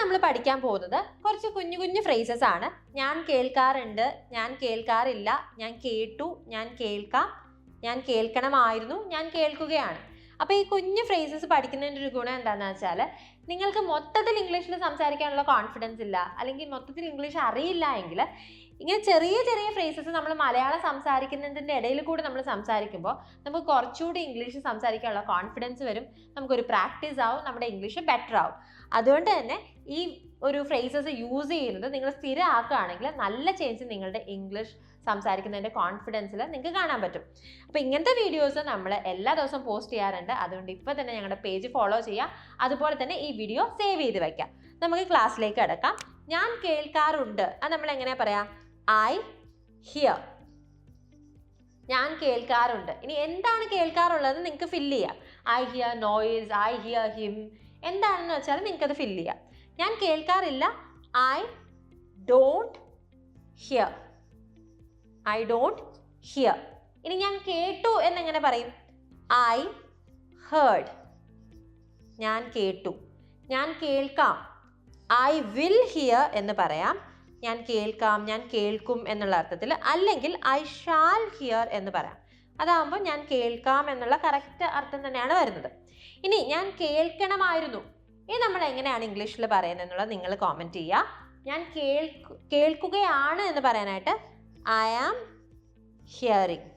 നമ്മൾ പഠിക്കാൻ പോകുന്നത് കുറച്ച് കുഞ്ഞു കുഞ്ഞു ഫ്രേസസ് ആണ്. ഞാൻ കേൾക്കാറുണ്ട് ഞാൻ കേൾക്കാറില്ല ഞാൻ കേട്ടു ഞാൻ കേൾക്കാം ഞാൻ കേൾക്കണമായിരുന്നു ഞാൻ കേൾക്കുകയാണ്. അപ്പോൾ ഈ കുഞ്ഞു ഫ്രേസസ് പഠിക്കുന്നതിന്റെ ഒരു ഗുണം എന്താണെന്ന് വെച്ചാൽ നിങ്ങൾക്ക് മൊത്തത്തിൽ ഇംഗ്ലീഷിൽ സംസാരിക്കാനുള്ള കോൺഫിഡൻസ് ഇല്ല. അല്ലെങ്കിൽ മൊത്തത്തിൽ ഇംഗ്ലീഷ് അറിയില്ല എങ്കിൽ ഇങ്ങനെ ചെറിയ ചെറിയ ഫ്രേസസ് നമ്മൾ മലയാളം സംസാരിക്കുന്നതിന്റെ ഇടയിൽ കൂടി നമ്മൾ സംസാരിക്കുമ്പോൾ നമുക്ക് കുറച്ചുകൂടി ഇംഗ്ലീഷ് സംസാരിക്കാനുള്ള കോൺഫിഡൻസ് വരും. നമുക്കൊരു പ്രാക്ടീസ് ആവും. നമ്മുടെ ഇംഗ്ലീഷ് ബെറ്റർ ആവും. അതുകൊണ്ട് തന്നെ ഈ ഒരു ഫ്രേസസ് യൂസ് ചെയ്യുന്നത് നിങ്ങൾ സ്ഥിരമാക്കുകയാണെങ്കിൽ നല്ല ചേഞ്ച് നിങ്ങളുടെ ഇംഗ്ലീഷ് സംസാരിക്കുന്നതിന്റെ കോൺഫിഡൻസിൽ നിങ്ങൾക്ക് കാണാൻ പറ്റും. അപ്പോൾ ഇങ്ങനത്തെ വീഡിയോസ് നമ്മൾ എല്ലാ ദിവസവും പോസ്റ്റ് ചെയ്യാറുണ്ട്. അതുകൊണ്ട് ഇപ്പോൾ തന്നെ ഞങ്ങളുടെ പേജ് ഫോളോ ചെയ്യുക. അതുപോലെ തന്നെ ഈ വീഡിയോ സേവ് ചെയ്ത് വയ്ക്കാം നമുക്ക് ക്ലാസ്സിലേക്ക് കിടക്കാം. ഞാൻ കേൾക്കാറുണ്ട്. അത് നമ്മൾ എങ്ങനെ പറയാം? ഐ ഹിയർ ഞാൻ കേൾക്കാറുണ്ട്. ഇനി എന്താണ് കേൾക്കാറുള്ളത് നിങ്ങൾക്ക് ഫില്ല് ചെയ്യാം. I hear noise I hear him എന്താണെന്ന് വെച്ചാൽ നിങ്ങൾക്കത് ഫില്ല് ചെയ്യാം. ഞാൻ കേൾക്കാറില്ല. I don't hear I don't hear ഇനി ഞാൻ കേട്ടു എന്നെങ്ങനെ പറയും? ഐ ഹേർഡ് ഞാൻ കേട്ടു. ഞാൻ കേൾക്കാം. ഐ വിൽ ഹിയർ എന്ന് പറയാം. ഞാൻ കേൾക്കാം ഞാൻ കേൾക്കും എന്നുള്ള അർത്ഥത്തിൽ അല്ലെങ്കിൽ ഐ ഷാൽ ഹിയർ എന്ന് പറയാം. അതാകുമ്പോൾ ഞാൻ കേൾക്കാം എന്നുള്ള കറക്റ്റ് അർത്ഥം തന്നെയാണ് വരുന്നത്. ഇനി ഞാൻ കേൾക്കണമായിരുന്നു. ഇത് നമ്മൾ എങ്ങനെയാണ് ഇംഗ്ലീഷിൽ പറയുന്നത് എന്നുള്ളത് നിങ്ങൾ കോമെന്റ് ചെയ്യുക. ഞാൻ കേൾക്കു കേൾക്കുകയാണ് എന്ന് പറയാനായിട്ട് ഐ ആം ഹിയറിങ്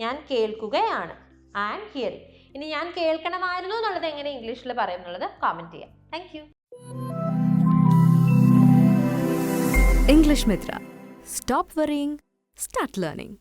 ഞാൻ കേൾക്കുകയാണ്. ഐ ആം ഹിയറിങ് ഇനി ഞാൻ കേൾക്കണമായിരുന്നു എന്നുള്ളത് എങ്ങനെ ഇംഗ്ലീഷിൽ പറയും എന്നുള്ളത് ചെയ്യാം. Thank you English Mitra. Stop worrying start learning.